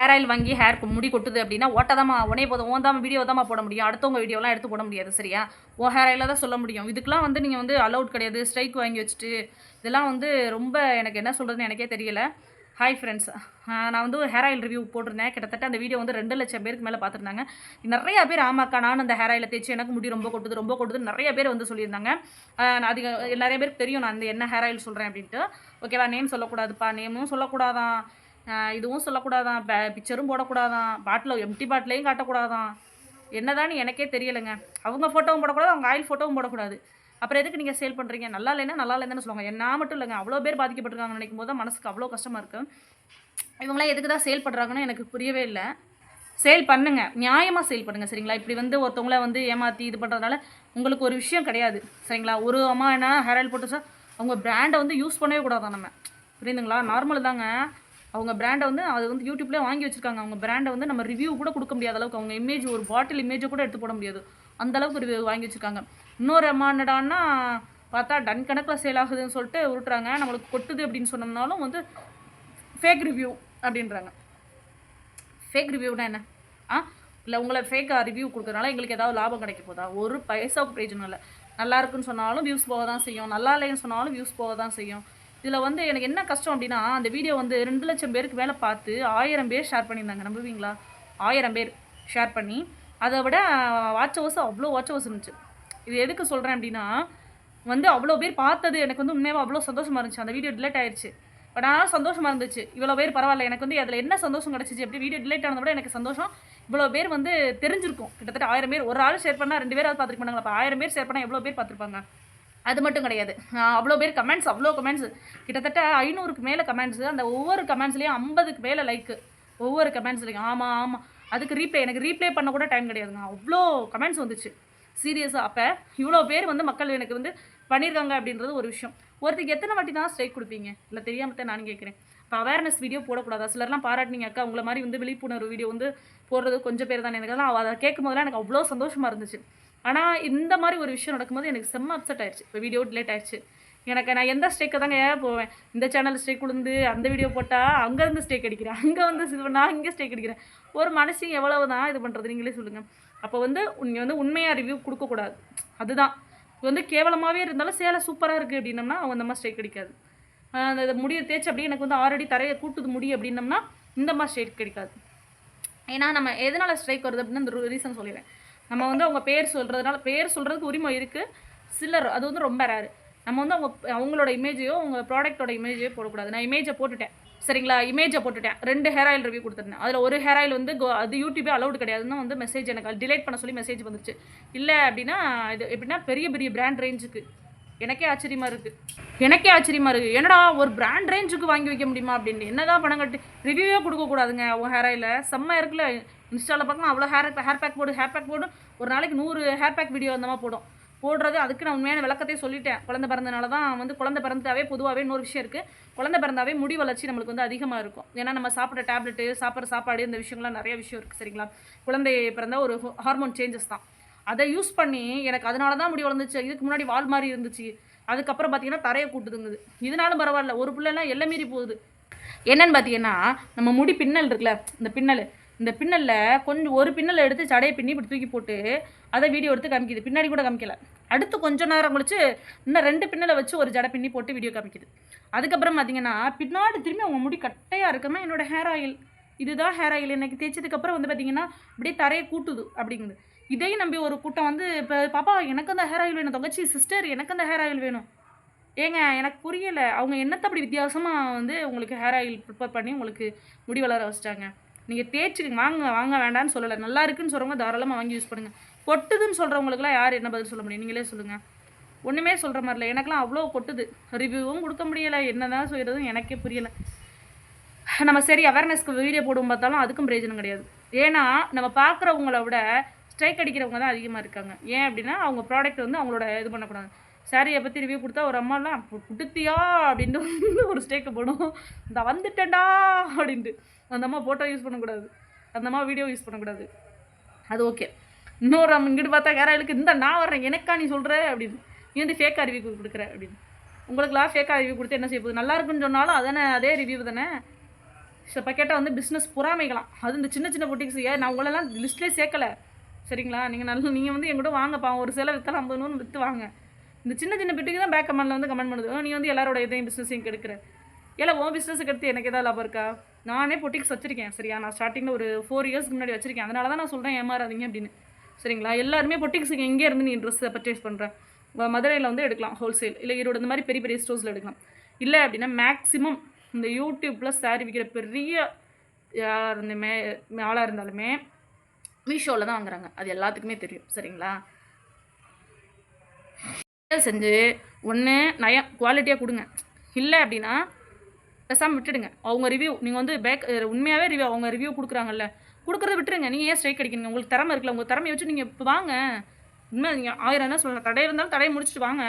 Hair oil வாங்கி hair முடி கொட்டுது அப்படின்னா ஓட்டதாமா உடனே போதும் ஓன் தான் வீடியோ தான் போட முடியும். அடுத்தவங்க வீடியோலாம் எடுத்து போட முடியாது சரியா? ஓ ஹேர் ஆயிலில் தான் சொல்ல முடியும். இதுக்கெலாம் வந்து நீங்கள் வந்து அலௌட் கிடையாது. ஸ்ட்ரைக் வாங்கி வச்சுட்டு இதெல்லாம் வந்து ரொம்ப எனக்கு என்ன சொல்கிறதுன்னு எனக்கே தெரியல. ஹாய் ஃப்ரெண்ட்ஸ் நான் வந்து ஹேர் ஆயில் ரிவ்யூ போட்டிருந்தேன். கிட்டத்தட்ட அந்த வீடியோ வந்து ரெண்டு லட்சம் பேருக்கு மேலே பார்த்துருந்தாங்க. நிறைய பேர் ஆமாக்கா நான் அந்த ஹேர் ஆயிலை தேய்ச்சி எனக்கு முடி ரொம்ப கொட்டுது ரொம்ப கொட்டுது நிறைய பேர் வந்து சொல்லியிருந்தாங்க. அது அதிக நிறைய பேருக்கு தெரியும் நான் அந்த என்ன ஹேர் ஆயில் சொல்கிறேன் அப்படின்ட்டு. ஓகேவா நேம் சொல்லக்கூடாதுப்பா. நேமும் சொல்லக்கூடாதான். இதுவும் சொல்லக்கூடாதான். பிக்சரும் போடக்கூடாதான். பாட்டில் எம்டி பாட்டிலையும் காட்டக்கூடாதான். என்னதான்னு எனக்கே தெரியலைங்க. அவங்க ஃபோட்டோவும் போடக்கூடாது அவங்க ஆயில் ஃபோட்டோவும் போடக்கூடாது. அப்புறம் எதுக்கு நீங்கள் சேல் பண்ணுறீங்க நல்லா இல்லைன்னா நல்லா இல்லைன்னு சொல்லுவாங்க. என்ன மட்டும் இல்லைங்க. அவ்வளோ பேர் பாதிக்கப்பட்டிருக்காங்கன்னு நினைக்கும் போது தான் மனசுக்கு அவ்வளோ கஷ்டமாக இருக்குது இவங்களாம் எதுக்கு தான் சேல் பண்ணுறாங்கன்னு எனக்கு புரியவே இல்லை. சேல் பண்ணுங்க. நியாயமாக சேல் பண்ணுங்கள் சரிங்களா? இப்படி வந்து ஒருத்தவங்கள வந்து ஏமாற்றி இது பண்ணுறதுனால உங்களுக்கு ஒரு விஷயம் கிடையாது சரிங்களா? ஒரு அம்மா என்ன ஹேர் ஆயில் போட்டு அவங்க பிராண்டை வந்து யூஸ் பண்ணவே கூடாதான் நம்ம. புரியுதுங்களா? நார்மல் தாங்க. அவங்க பிராண்டை வந்து அது வந்து யூடியூப்லேயே வாங்கி வச்சிருக்காங்க. அவங்க பிராண்டை வந்து நம்ம ரிவ்யூ கூட கொடுக்க முடியாத அளவுக்கு அவங்க இமேஜ் ஒரு பாட்டில் இமேஜை கூட எடுத்து போட முடியாது. அந்த அளவுக்கு ரிவ்யூ வாங்கி வச்சிருக்காங்க. இன்னொரு அம்மா பார்த்தா டன் கணக்கில் சேல் ஆகுதுன்னு சொல்லிட்டு உருட்டுறாங்க. நம்மளுக்கு கொட்டுது அப்படின்னு சொன்னோம்னாலும் வந்து ஃபேக் ரிவ்யூ அப்படின்றாங்க. ஃபேக் ரிவ்யூனா என்ன? ஆ? இல்லை உங்களை ஃபேக்காக ரிவ்யூ கொடுக்குறனால எங்களுக்கு ஏதாவது லாபம் கிடைக்க போதா? ஒரு பைசாவுக்கு பிரயோஜனம் இல்லை. நல்லா இருக்குன்னு சொன்னாலும் வியூஸ் போக தான் செய்யும். நல்லா இல்லைன்னு சொன்னாலும் வியூஸ் போக தான் செய்யும். இதில் வந்து எனக்கு என்ன கஷ்டம் அப்படின்னா அந்த வீடியோ வந்து ரெண்டு லட்சம் பேருக்கு வேலை பார்த்து ஆயிரம் பேர் ஷேர் பண்ணியிருந்தாங்க. நம்புவீங்களா? ஆயிரம் பேர் ஷேர் பண்ணி அதை விட வாட்ச் ஹவர்ஸ் அவ்வளோ வாட்ச் ஹவர்ஸ் இருந்துச்சு. இது எதுக்கு சொல்கிறேன் அப்படின்னா வந்து அவ்வளோ பேர் பார்த்தது எனக்கு வந்து உண்மையாக அவ்வளோ சந்தோஷமாக இருந்துச்சு. அந்த வீடியோ டிலேட் ஆயிடுச்சு பட் ஆனால் சந்தோஷமாக இருந்துச்சு. இவ்வளோ பேர் பரவாயில்ல எனக்கு வந்து அதில் என்ன சந்தோஷம் கிடச்சிச்சு எப்படி வீடியோ டிலேட் ஆனதை விட எனக்கு சந்தோஷம். இவ்வளோ பேர் வந்து தெரிஞ்சிருக்கும். கிட்டத்தட்ட ஆயிரம் பேர் ஒரு ஆள் ஷேர் பண்ணால் ரெண்டு பேராவது அதை பார்த்துருப்பாங்க அப்போ ஆயிரம் பேர் ஷேர் பண்ணால் எவ்வளோ பேர் பார்த்துருப்பாங்க? அது மட்டும் கிடையாது. அவ்வளோ பேர் கமெண்ட்ஸ் அவ்வளோ கமெண்ட்ஸ் கிட்டத்தட்ட ஐநூறுக்கு மேலே கமெண்ட்ஸு அந்த ஒவ்வொரு கமெண்ட்ஸ்லேயும் ஐம்பதுக்கு மேலே லைக்கு ஒவ்வொரு கமெண்ட்ஸ்லையும் ஆமாம் ஆமாம் அதுக்கு ரீப்ளே எனக்கு ரீப்ளே பண்ண கூட டைம் கிடையாதுங்க. அவ்வளோ கமெண்ட்ஸ் வந்துச்சு. சீரியஸாக அப்போ இவ்வளோ பேர் வந்து மக்கள் எனக்கு வந்து பண்ணியிருக்காங்க அப்படின்றது ஒரு விஷயம். ஒருத்தருக்கு எத்தனை வாட்டி தான் ஸ்ட்ரைக் கொடுப்பீங்க? இல்லை தெரியாமல் தான் நான் கேட்குறேன். இப்போ அவேர்னஸ் வீடியோ போடக்கூடாதா? சிலர்லாம் பாராட்டினீங்க அக்கா உங்களை மாதிரி வந்து விழிப்புணர்வு வீடியோ வந்து போடுறது கொஞ்சம் பேர் தானே. எனக்கு அதெல்லாம் அதை கேட்கும் போதெல்லாம் எனக்கு அவ்வளோ சந்தோஷமாக இருந்துச்சு. ஆனால் இந்த மாதிரி ஒரு விஷயம் நடக்கும்போது எனக்கு செம்ம அப்செட் ஆயிடுச்சு இப்போ வீடியோ டிலேட் ஆயிடுச்சு எனக்கு நான் எந்த ஸ்டேக்கை தாங்க போவேன்? இந்த சேனல் ஸ்டேக் விழுந்து அந்த வீடியோ போட்டால் அங்கேருந்து ஸ்டேக் அடிக்கிறேன். அங்கே வந்து இது பண்ணா இங்கே ஸ்டேக் அடிக்கிறேன். ஒரு மனுஷன் எவ்வளவு தான் இது பண்ணுறது நீங்களே சொல்லுங்கள் அப்போ வந்து நீங்கள் வந்து உண்மையாக ரிவ்யூ கொடுக்கக்கூடாது. அதுதான். இது வந்து கேவலமாகவே இருந்தாலும் சேலை சூப்பராக இருக்குது அப்படின்னம்னா அவங்க அந்தமாதிரி ஸ்டேக் அடிக்காது. கிடைக்காது அந்த முடியை தேய்ச்சி அப்படியே எனக்கு வந்து ஆல்ரெடி தரையை கூட்டுது முடி அப்படின்னம்னா இந்த மாதிரி ஸ்ட்ரைக் கிடைக்காது ஏன்னா நம்ம எதனால் ஸ்ட்ரைக் வருது அப்படின்னு அந்த ரீசன் சொல்லிடுறேன். நம்ம வந்து அவங்க பேர் சொல்கிறதுனால பேர் சொல்கிறதுக்கு உரிமை இருக்குது சிலர் அது வந்து ரொம்ப ரேரு நம்ம வந்து அவங்க அவங்களோட இமேஜையோ அவங்க ப்ராடக்ட்டோட இமேஜையோ போடக்கூடாது. நான் இமேஜை போட்டுட்டேன். சரிங்களா? இமேஜை போட்டுட்டேன். ரெண்டு ஹேர் ஆயில் ரிவ்யூ கொடுத்துருந்தேன். அதில் ஒரு ஹேர் ஆயில் வந்து கோ அது யூடியூபே அலௌடு கிடையாதுன்னு வந்து மெசேஜ் எனக்கு டிலேட் பண்ண சொல்லி மெசேஜ் வந்துருச்சு இல்லை அப்படின்னா இது எப்படின்னா பெரிய பெரிய பிராண்ட் ரேஞ்சுக்கு எனக்கே ஆச்சரியமாக இருக்குது எனக்கே ஆச்சரியமாக இருக்குது என்னடா ஒரு பிராண்ட் ரேஞ்சுக்கு வாங்கி வைக்க முடியுமா அப்படின்னு. என்னதான் பணம் கட்டி ரிவ்யூவே கொடுக்கக்கூடாதுங்க உன் ஹேர் ஆயில் செம்ம இருக்குல்ல. இன்ஸ்டாவில் பார்க்கலாம் அவ்வளோ ஹேர் ஹேர் பேக் போடு ஹேர் பேக் போடு. ஒரு நாளைக்கு நூறு ஹேர் பேக் வீடியோ அந்த மாதிரி போடும். போடுறது அதுக்கு நான் உண்மையான விளக்கத்தையே சொல்லிட்டேன். குழந்தை பிறந்தனால தான் வந்து குழந்தை பிறந்தாவே பொதுவாகவே இன்னொரு விஷயம் இருக்குது குழந்தை பிறந்தாவே முடி வளர்ச்சி நம்மளுக்கு வந்து அதிகமாக இருக்கும். ஏன்னா நம்ம சாப்பிட்ற டேப்லெட்டு சாப்பிட்ற சாப்பாடு இந்த விஷயங்கள்லாம் நிறைய விஷயம் இருக்குது சரிங்களா? குழந்தை பிறந்தால் ஒரு ஹார்மோன் சேஞ்சஸ் தான். அதை யூஸ் பண்ணி எனக்கு அதனால தான் முடி வளர்ந்துச்சு. இதுக்கு முன்னாடி வால் மாதிரி இருந்துச்சு. அதுக்கப்புறம் பார்த்தீங்கன்னா தரையை கூட்டுதுங்குது. இதனாலும் பரவாயில்ல. ஒரு பிள்ளைலாம் எல்லாம் மீறி போகுது. என்னன்னு பார்த்தீங்கன்னா நம்ம முடி பின்னல் இருக்குல்ல இந்த பின்னல் இந்த பின்னலில் கொஞ்சம் ஒரு பின்னலை எடுத்து சடையை பின்னி இப்படி தூக்கி போட்டு அதை வீடியோ எடுத்து காமிக்குது. பின்னாடி கூட காமிக்கல. அடுத்து கொஞ்ச நேரம் கழிச்சு இன்னும் ரெண்டு பின்னலை வச்சு ஒரு ஜடை பின்னி போட்டு வீடியோ காமிக்குது. அதுக்கப்புறம் பார்த்தீங்கன்னா பின்னாடி திரும்பி அவங்க முடி கட்டையாக இருக்குன்னா என்னோட ஹேர் ஆயில் இதுதான் ஹேர் ஆயில் எனக்கு தேய்ச்சதுக்கப்புறம் வந்து பார்த்தீங்கன்னா அப்படியே தரையை கூட்டுது அப்படிங்குது. இதையும் நம்பி ஒரு கூட்டம் வந்து இப்போ பாப்பா எனக்கு அந்த ஹேர் ஆயில் வேணும். தங்கச்சி சிஸ்டர் எனக்கு அந்த ஹேர் ஆயில் வேணும். ஏங்க எனக்கு புரியலை. அவங்க என்னத்தை அப்படி வித்தியாசமாக வந்து உங்களுக்கு ஹேர் ஆயில் ப்ரிப்பேர் பண்ணி உங்களுக்கு முடி வளர வச்சிட்டாங்க? நீங்கள் தேய்ச்சிக்கங்க வாங்க வாங்க வேண்டாம்னு சொல்லலை. நல்லா இருக்குன்னு சொல்கிறவங்க தாராளமாக வாங்கி யூஸ் பண்ணுங்கள் கொட்டுதுன்னு சொல்கிறவங்களுக்குலாம் யார் என்ன பதில் சொல்ல முடியும்? நீங்களே சொல்லுங்கள் ஒன்றுமே சொல்கிற மாதிரி இல்லை. எனக்குலாம் அவ்வளோ கொட்டுது. ரிவ்யூவும் கொடுக்க முடியலை. என்ன தான் செய்கிறதும் எனக்கே புரியலை. நம்ம சரி அவேர்னஸ்க்கு வீடியோ போடும் பார்த்தாலும் அதுக்கும் பிரயோஜனம் கிடையாது. ஏன்னா நம்ம பார்க்குறவங்கள விட ஸ்ட்ரைக் அடிக்கிறவங்க தான் அதிகமாக இருக்காங்க. ஏன் அப்படின்னா அவங்க ப்ராடக்ட் வந்து அவங்களோட இது பண்ணக்கூடாது. சாரியை பற்றி ரிவ்யூ கொடுத்தா ஒரு அம்மாலாம் குடுத்தியா அப்படின்ட்டு ஒரு ஸ்டேக்கை போடும். இந்த வந்துட்டேன்டா அப்படின்ட்டு. அந்த அம்மா ஃபோட்டோ யூஸ் பண்ணக்கூடாது. அந்த அம்மா வீடியோ யூஸ் பண்ணக்கூடாது. அது ஓகே இன்னொரு அம்மா இங்கிட்டு பார்த்தா யாராளுக்கு இந்த நான் வர்றேன். எனக்கா நீ சொல்கிற அப்படின்னு. நீ வந்து ஃபேக் ரிவ்யூ கொடுக்குற அப்படின்னு. உங்களுக்குலாம் ஃபேக்காக ரிவ்யூ கொடுத்து என்ன செய்ய போகுது? நல்லா இருக்குன்னு சொன்னாலும் அதானே அதே ரிவ்யூ தானே. இப்போ கேட்டால் வந்து பிஸ்னஸ் பொறாமைகளாம். அது இந்த சின்ன சின்ன பொட்டிக்ஸ் ஏன் நான் உங்களெல்லாம் லிஸ்ட்லேயே சேர்க்கலை. சரிங்களா? நீங்கள் நல்ல நீங்கள் வந்து எங்கூட வாங்கப்பா. ஒரு சில வித்தாலும் ஐம்பது நூறு விற்று வாங்க. இந்த சின்ன சின்ன பிட்டுக்கு தான் பேக் கமெண்ட்டில் வந்து கமெண்ட் பண்ணுது. நீ வந்து எல்லாரோட இதையும் பிஸ்னஸையும் கெடுக்கிற. இல்லை உன் பிஸ்னஸுக்கு எடுத்து எனக்கு ஏதாவது லாபம் இருக்கா? நானே பொட்டிக்ஸ் வச்சிருக்கேன் சரியா? நான் ஸ்டார்டிங்கில் ஒரு ஃபோர் இயர்ஸ்க்கு முன்னாடி வச்சிருக்கேன். அதனால தான் நான் சொல்கிறேன் ஏமாறாதீங்க அப்படின்னு. சரிங்களா? எல்லாருமே பொட்டிக்ஸுக்கு எங்கே இருந்து நீ ட்ரெஸ்ஸை பர்ச்சேஸ் பண்ணுற மதுரையில் வந்து எடுக்கலாம் ஹோல்சேல் இல்லை ஈரோடு இந்த மாதிரி பெரிய பெரிய ஸ்டோர்ஸில் எடுக்கலாம். இல்லை அப்படின்னா மேக்ஸிமம் இந்த யூடியூப்பில் சாரி விற்கிற பெரிய யாராக இருந்துமே ஆளாக இருந்தாலுமே மீஷோவில் தான் வாங்குறாங்க. அது எல்லாத்துக்குமே தெரியும். சரிங்களா? செஞ்சு ஒன்று நயம் குவாலிட்டியாக கொடுங்க. இல்லை அப்படின்னா பேசாமல் விட்டுடுங்க. அவங்க ரிவ்யூ நீங்கள் வந்து பேக் உண்மையாகவே ரிவ்யூ அவங்க ரிவ்யூ கொடுக்குறாங்கல்ல கொடுக்குறத விட்டுருங்க. நீங்கள் ஏன் ஸ்ட்ரைக் அடிக்கிறீங்க? உங்களுக்கு திறமை இருக்குல்ல உங்கள் திறமையை வச்சு நீங்கள் இப்போ வாங்க. உண்மை நீங்கள் ஆயிரம் என்ன சொல்லலாம் தடை இருந்தாலும் தடையை முடிச்சுட்டு வாங்க.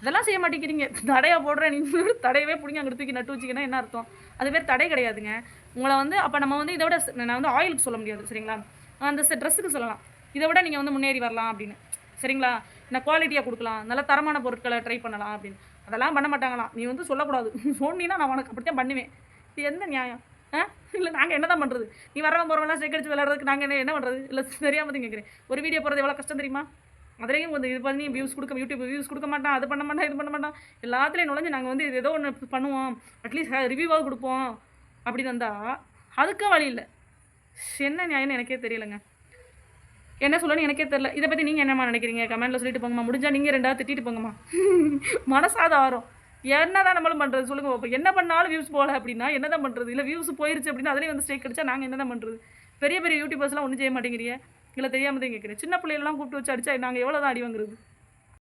அதெல்லாம் செய்ய மாட்டேங்கிறீங்க. தடையை போடுறேன். நீங்கள் தடையவே பிடிங்க. அங்கே தூக்கி நட்டு வச்சிங்கன்னா என்ன அர்த்தம்? அது பேர் தடை கிடையாதுங்க. உங்களை வந்து அப்போ நம்ம வந்து இதை விட நான் வந்து ஆயிலுக்கு சொல்ல முடியாது சரிங்களா? அந்த ட்ரெஸ்ஸுக்கு சொல்லலாம். இதை விட நீங்கள் வந்து முன்னேறி வரலாம் அப்படின்னு. சரிங்களா? நான் குவாலிட்டியாக கொடுக்கலாம். நல்ல தரமான பொருட்களை ட்ரை பண்ணலாம் அப்படின்னு. அதெல்லாம் பண்ண மாட்டாங்களாம் நீ வந்து சொல்லக்கூடாது. சொன்னீன்னா நான் உனக்கு அப்படித்தான் பண்ணுவேன். இது எந்த நியாயம்? ஆ? இல்லை நாங்கள் என்ன தான் பண்ணுறது நீ வரவன் போகிறவங்களாம் சேகரித்து அடிச்சு விளையாடுறதுக்கு நாங்கள் என்ன என்ன பண்ணுறது இல்லை தெரியாமல் தான் கேட்குறேன் ஒரு வீடியோ போகிறது எவ்வளோ கஷ்டம் தெரியுமா? அதுலேயும் வந்து இது பண்ணி வியூஸ் கொடுக்க யூடியூப் வியூஸ் கொடுக்க மாட்டான் அது பண்ண மாட்டான் இது பண்ண மாட்டான். எல்லாத்துலேயும் நுழைஞ்சு நாங்கள் வந்து இது ஏதோ ஒன்று பண்ணுவோம். அட்லீஸ்ட் ரிவ்யூவாக கொடுப்போம் அப்படின்னு வந்தால் அதுக்கும் வழி இல்லை. என்ன நியாயம்னு எனக்கே தெரியலைங்க. என்ன சொல்லணும்னு எனக்கே தெரில இதை பற்றி நீங்கள் என்னம்மா நினைக்கிறீங்க? கமெண்ட்டில் சொல்லிட்டு போங்கம்மா. முடிஞ்சால் நீங்கள் ரெண்டாவது திட்டிட்டு போங்கம்மா. மனசாத ஆரம் என்ன தான் நம்மளும் பண்ணுறது சொல்லுங்கள் இப்போ என்ன பண்ணாலும் வியூஸ் போகல அப்படின்னா என்ன தான் பண்ணுறது இல்லை வியூஸ் போயிருச்சு அப்படின்னா அதுலேயும் வந்து ஸ்டேக் அடிச்சா நாங்கள் என்ன தான் பண்ணுறது பெரிய பெரிய யூடியூபர்ஸ்லாம் ஒன்றும் செய்ய மாட்டேங்கிறீங்க இல்லை தெரியாமல் தான் கேட்குறேன் சின்ன பிள்ளைகள்லாம் கூப்பிட்டு வச்சு அடிச்சா நாங்கள் எவ்வளோ தான் அடி வாங்குறது?